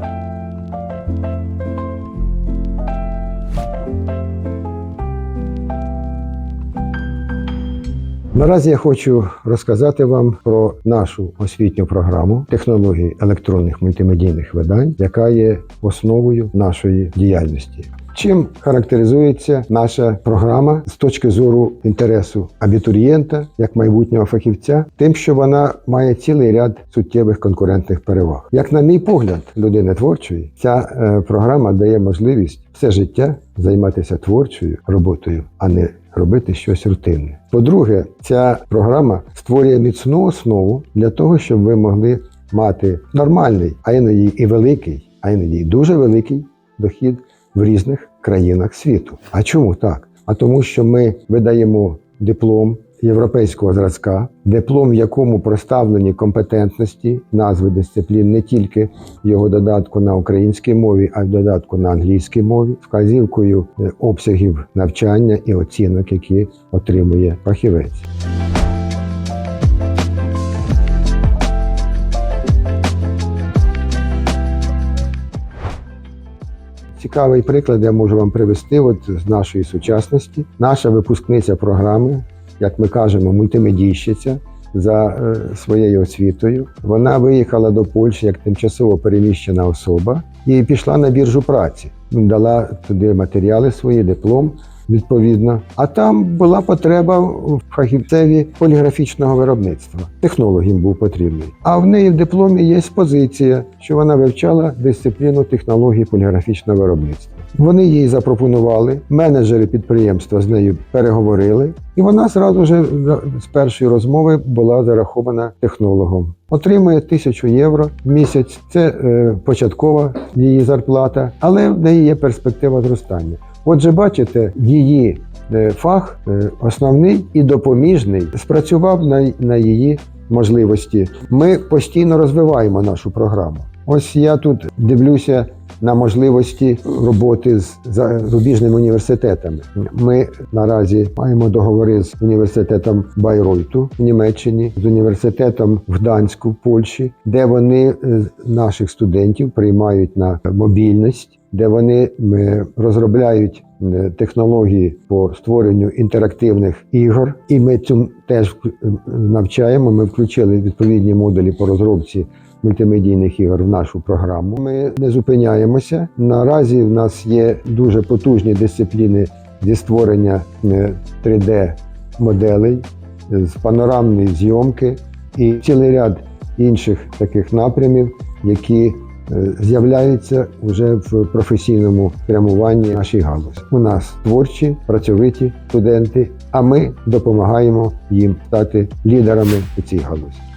Thank you. Наразі я хочу розказати вам про нашу освітню програму технології електронних мультимедійних видань, яка є основою нашої діяльності. Чим характеризується наша програма з точки зору інтересу абітурієнта як майбутнього фахівця, тим, що вона має цілий ряд суттєвих конкурентних переваг. Як на мій погляд, людини творчої, ця е, програма дає можливість все життя займатися творчою роботою, а не робити щось рутинне. По-друге, ця програма створює міцну основу для того, щоб ви могли мати нормальний, а іноді і великий, а іноді і дуже великий дохід в різних країнах світу. А чому так? А тому, що ми видаємо диплом європейського зразка, диплом, в якому проставлені компетентності, назви дисциплін не тільки його додатку на українській мові, а й додатку на англійській мові, вказівкою е, обсягів навчання і оцінок, які отримує фахівець. Цікавий приклад я можу вам привести от з нашої сучасності. Наша випускниця програми, як ми кажемо, мультимедійщиця за е, своєю освітою. Вона виїхала до Польщі як тимчасово переміщена особа і пішла на біржу праці. Дала туди матеріали свої, диплом. Відповідно, а там була потреба в фахівцеві поліграфічного виробництва. Технолог їм був потрібний. А в неї в дипломі є позиція, що вона вивчала дисципліну технології поліграфічного виробництва. Вони їй запропонували, менеджери підприємства з нею переговорили, і вона зразу ж з першої розмови була зарахована технологом. Отримує тисячу євро в місяць. Це е, початкова її зарплата, але в неї є перспектива зростання. Отже, бачите, її е, фах е, основний і допоміжний спрацював на, на її можливості. Ми постійно розвиваємо нашу програму. Ось я тут дивлюся на можливості роботи з зарубіжними університетами. Ми наразі маємо договори з університетом Байройту в Німеччині, з університетом в Данську, Польщі, де вони е, наших студентів приймають на мобільність, де вони е, розробляють е, технології по створенню інтерактивних ігор, і ми цьому теж е, навчаємо. Ми включили відповідні модулі по розробці мультимедійних ігор в нашу програму. Ми не зупиняємося. Наразі в нас є дуже потужні дисципліни зі створення 3D-моделей, з панорамної зйомки і цілий ряд інших таких напрямів, які з'являються вже в професійному прямуванні нашій галузі. У нас творчі, працьовиті студенти, а ми допомагаємо їм стати лідерами у цій галузі.